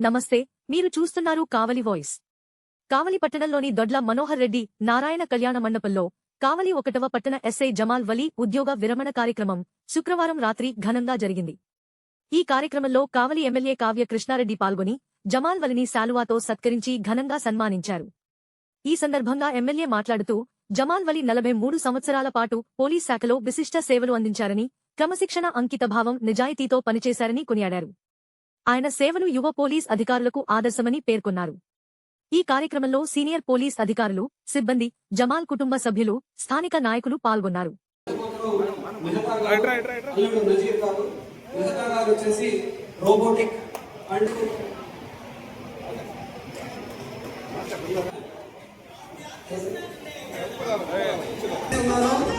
నమస్తే మీరు చూస్తున్నారు కావలి వాయిస్. కావలి పట్టణంలోని దొడ్ల మనోహర్ రెడ్డి నారాయణ కళ్యాణ మండపంలో కావలి ఒకటవ పట్టణ ఎస్ఐ జమాల్ వలీ ఉద్యోగ విరమణ కార్యక్రమం శుక్రవారం రాత్రి ఘనంగా జరిగింది. ఈ కార్యక్రమంలో కావలి ఎమ్మెల్యే కావ్య కృష్ణారెడ్డి పాల్గొని జమాల్ వలిని శాలువాతో సత్కరించి ఘనంగా సన్మానించారు. ఈ సందర్భంగా ఎమ్మెల్యే మాట్లాడుతూ జమాల్ వలి నలభై మూడు సంవత్సరాల పాటు పోలీస్ శాఖలో విశిష్ట సేవలు అందించారని క్రమశిక్షణ అంకితభావం నిజాయితీతో పనిచేశారని కొనియాడారు. ఆయన సేవలు యువ పోలీస్ అధికారులకు ఆదర్శమని పేర్కొన్నారు ఈ కార్యక్రమంలో సీనియర్ పోలీస్ అధికారులు సిబ్బంది జమాల్ కుటుంబ సభ్యులు స్థానిక నాయకులు పాల్గొన్నారు రోబోటిక్ అండ్ ఉన్నారు.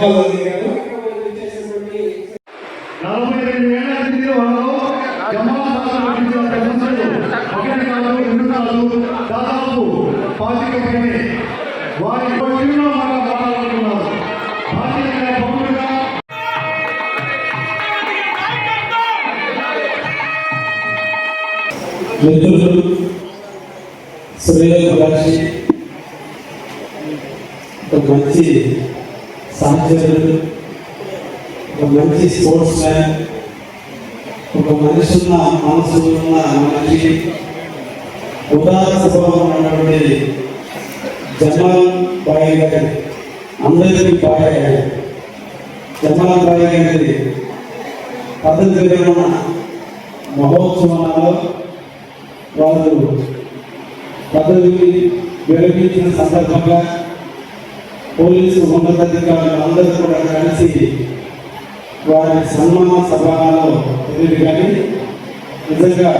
జమాల్ గారు నలభై రెండు ఏళ్ళ జీవితంలో జమాల్ ఒకటి కాదు రెండు కాదు దాదాపు పాతిక వారి మనం మాట్లాడుతున్నారు పౌరులుగా మిత్రులు ఒక మంచి సహచరుడు ఒక మంచి స్పోర్ట్స్ మ్యాన్ ఒక మనిషి ఉన్న మనసు ఉన్న మనిషి ఉదార స్వభావం ఉన్నటువంటి జమాల్ బాయ్ గారి అందరికీ బాయ్ గారి జమాల్ బాయ్ గారి పదవి విరమణ మహోత్సవంలో వారు పదవి విరమించిన సందర్భంగా పోలీసు ఉన్నతాధికారులు అందరూ కూడా కలిసి వారి సన్మాన సభలో ఎదురు కానీ నిజంగా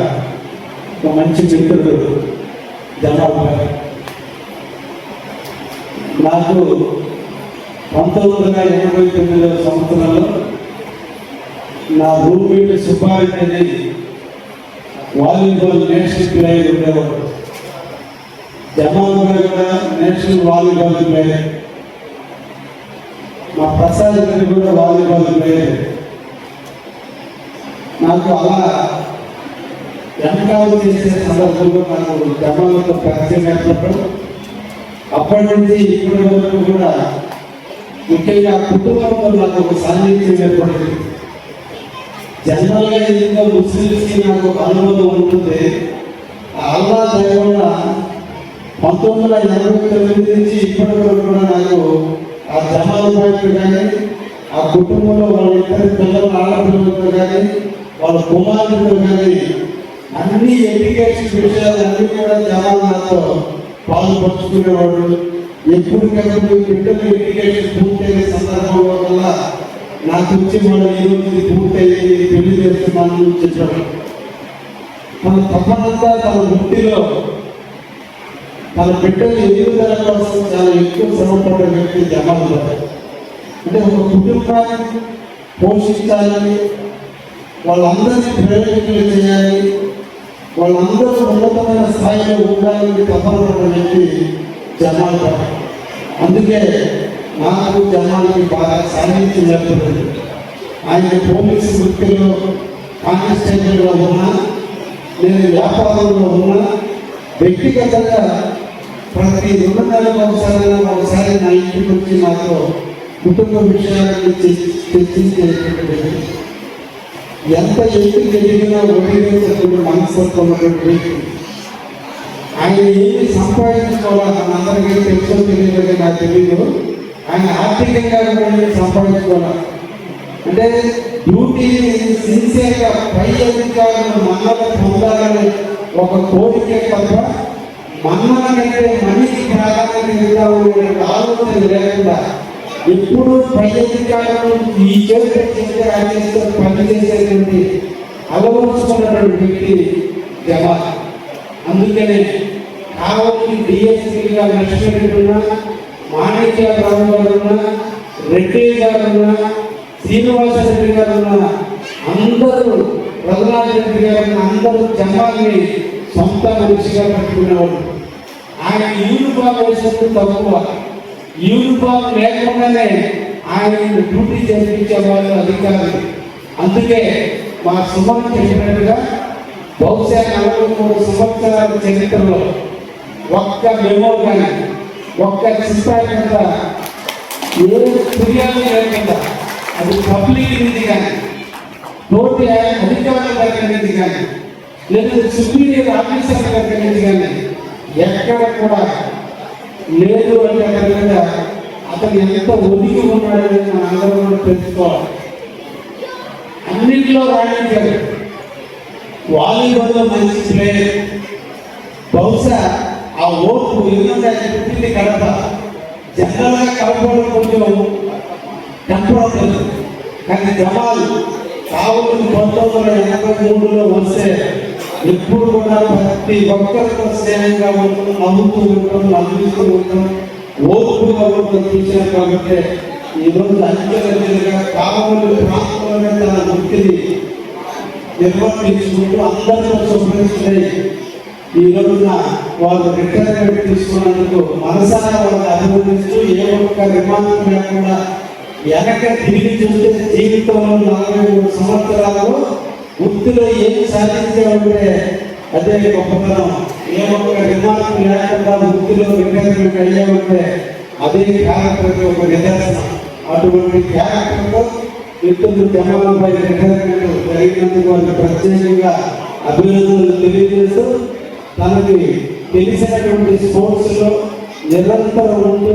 ఒక మంచి మిత్రుడు జనాభా నాకు పంతొమ్మిది వందల ఎనభై తొమ్మిదవ సంవత్సరంలో నా రూమ్మేట్ సుబ్బారెడ్డి అనేది వాలీబాల్ నేషనల్ ప్లేయర్ ఉండేవాడు. జమాల్ కూడా నేషనల్ వాలీబాల్ ప్లేయర్. మా ప్రసాద్ గారు కూడా వాలీబాల్ ప్లేయర్ నాకు అలా వెనకాల చేసే సందర్భంలో నాకు జమాలతో పరిచయం ఏర్పడడం అప్పటి నుంచి ఇప్పటి వరకు కూడా ముఖ్యంగా కుటుంబంలో నాకు ఒక సాన్నిధ్యం ఏర్పడింది. జనరల్గా ఇంకా ముస్లింస్కి నాకు ఒక అనుభవం ఉంటుంది అల్లా దయ వల్ల పంతొమ్మిది వందల ఎనభై తొమ్మిది నుంచి ఇప్పటి వరకు కూడా నాకు ఆ జమాల్ పాయింట్ కానీ ఆ కుటుంబంలో వాళ్ళ ఇద్దరు పిల్లలు ఆడపిల్లలతో కానీ వాళ్ళ కుమారులతో కానీ అన్ని ఎడ్యుకేషన్ విషయాలు అన్ని కూడా జమాల్ నాతో పాల్పంచుకునేవాడు ఎప్పటికప్పుడు బిడ్డలు ఎడ్యుకేషన్ పూర్తయిన సందర్భంలో వల్ల నాకు వచ్చి మన ఈ పూర్తయింది పెళ్ళి చేస్తున్నాను చెప్పాడు తన తప్పనంతా తన వృత్తిలో తన బిడ్డలు ఎదుగుదల కోసం చాలా ఎక్కువ శ్రమపడ్డ వ్యక్తి జమాల్ అంటే ఒక కుటుంబాన్ని పోషించాలని వాళ్ళందరినీ ప్రయోజకులు చేయాలి వాళ్ళందరూ ఉన్నతమైన స్థాయిలో ఉండాలని తపనపడ్డ వ్యక్తి జమాల్ అందుకే నాకు జమాల్కి బాగా సాధించి జరుగుతుంది ఆయన పోలీసు వృత్తిలో కానిస్టేబుల్గా ఉన్నా నేను వ్యాపారంలో ఉన్నా వ్యక్తిగతంగా ప్రతి రెండు ఒకసారి ఒకసారి నా ఇంటికి వచ్చి నాతో కుటుంబ విషయాలను చర్చించేటువంటి ఎంత ఎత్తుకు జరిగినా ఒకటి మనస్తత్వం ఉన్నటువంటి వ్యక్తి ఆయన ఏమి సంపాదించుకోవాలి అందరికీ తెలుసో తెలియదు నాకు తెలియదు ఆయన ఆర్థికంగా కూడా ఏమీ సంపాదించుకోవాలి? అంటే డ్యూటీని సిన్సియర్గా పై అధికారులు మనల్ని పొందాలని ఒక కోరిక తప్ప మన్నన కంటే మనీకి ప్రాధాన్యత ఇద్దామనే ఆలోచన లేకుండా ఎప్పుడు పై అధికారులు ఈ చేతి చేస్తే ఆయన పని చేసేటువంటి అలవరుచుకున్నటువంటి వ్యక్తి జవాన్. అందుకనే కావలి డిఎస్పీగా లక్ష్మీ మాణిక్య మాణిక్యరావు గారు ఉన్నా రెడ్డి గారు శ్రీనివాస రెడ్డి గారు ఉన్నా అందరూ రఘునాథ్ రెడ్డి గారు అందరూ జవాన్ని సొంత మనిషిగా పెట్టుకునేవాడు ఆయన యూనిఫామ్ వేసినప్పుడు తక్కువ యూనిఫామ్ లేకుండానే ఆయన డ్యూటీ చేయించే వాళ్ళు అధికారులు అందుకే మా సుమన్ చెప్పినట్టుగా బహుశా నలభై మూడు సంవత్సరాల చరిత్రలో ఒక్క మెమో కానీ ఒక్క చిత్రాలు ఏ ఫిర్యాదు లేకుండా అది పబ్లిక్ నుంచి కానీ తోటి అధికారుల దగ్గర నుంచి కానీ లేదా సుప్రీం ఆఫీసర్ల దగ్గర నుంచి కానీ ఎక్కడ కూడా లేదు అంటే కనుక అతను ఎంత ఒదిగి ఉన్నాడని మన అందరం కూడా తెలుసుకోవాలి. అన్నింటిలో రాణించాడు. వాలీబాల్లో మంచి ప్లేయర్ బహుశా ఆ ఓపు ఎందుకంటే ఆయన పుట్టింది కడప. జనరల్గా కడపలో కొంచెం టెంపరవలేదు కానీ జమాల్ కావులు పంతొమ్మిది వందల ఎనభై మూడులో వస్తే ఎప్పుడు కూడా ప్రతి ఒక్కరితో స్నేహంగా ఉండడం నవ్వుతూ ఉండడం నవ్వుతూ ఉండడం ఓపుగా ఉండడం చూశాను కాబట్టి ఈరోజు అంచెలంచెలుగా కావులు ప్రాంతంలోనే తన వృత్తిని నిర్వర్తించుకుంటూ అందరితో శుభ్రించుతాయి ఈ రోజున వాళ్ళు రిటైర్మెంట్ తీసుకున్నందుకు మనసారా వాళ్ళని అభినందిస్తూ ఏ ఒక్క విమానం లేకుండా వెనక తిరిగి చూస్తే జీవితంలో నలభై మూడు సంవత్సరాలు వృత్తిలో ఏం సాధించామంటే అదే గొప్పతనం ఏ ఒక్క విమానం లేకుండా వృత్తిలో రిటైర్మెంట్ అయ్యామంటే అదే క్యారెక్టర్కి ఒక నిదర్శనం. అటువంటి క్యారెక్టర్లో ఇద్దరు జనాలపై రిటైర్మెంట్ జరిగినందుకు వారికి ప్రత్యేకంగా అభినందనలు తెలియజేస్తూ తనకి తెలిసినటువంటి స్పోర్ట్స్లో నిరంతరం ఉంటూ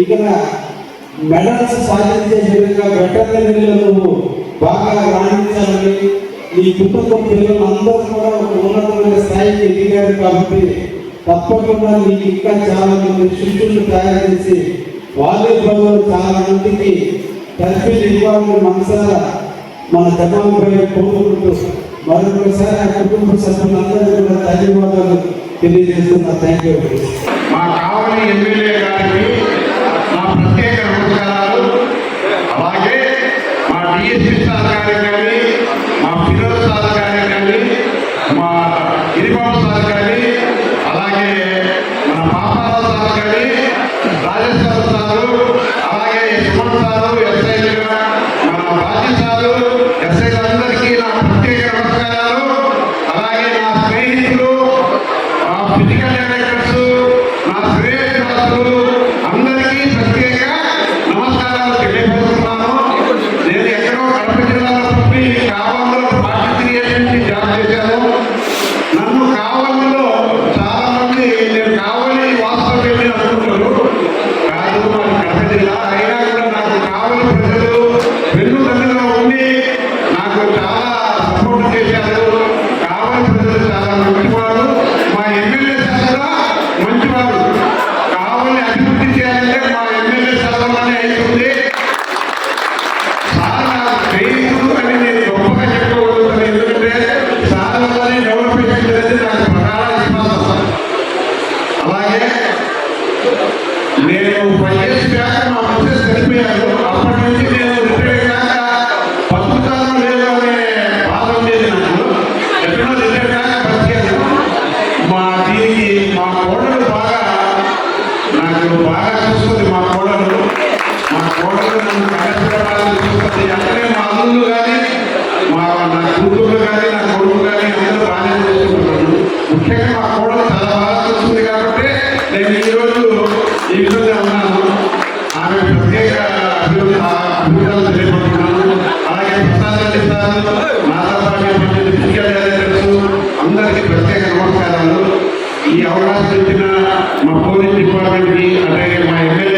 ఇక్కడ మెడల్స్ సాధించే విధంగా వెటర్నరీలో నువ్వు బాగా రాణించాలని ఈ కుటుంబ పిల్లలు అందరూ కూడా ఒక ఉన్నతమైన స్థాయికి ఎదిగారు కాబట్టి తప్పకుండా నీకు ఇంకా చాలా మంది శిష్యులు తయారు చేసి వాలీబాల్ చాలా మందికి తర్ఫీలు ఇవ్వాలని మనసారా మన జమాలపై కోరుకుంటూ మరొకసారి ఆ కుటుంబ సభ్యులందరూ కూడా ధన్యవాదాలు తెలియజేస్తున్నా. థ్యాంక్ యూ మా కావాలి ఆ ఈ అవకాశం ఇచ్చిన మా పోలీస్ డిపార్ట్మెంట్కి అలాగే మా ఎమ్మెల్యే సార్ గారికి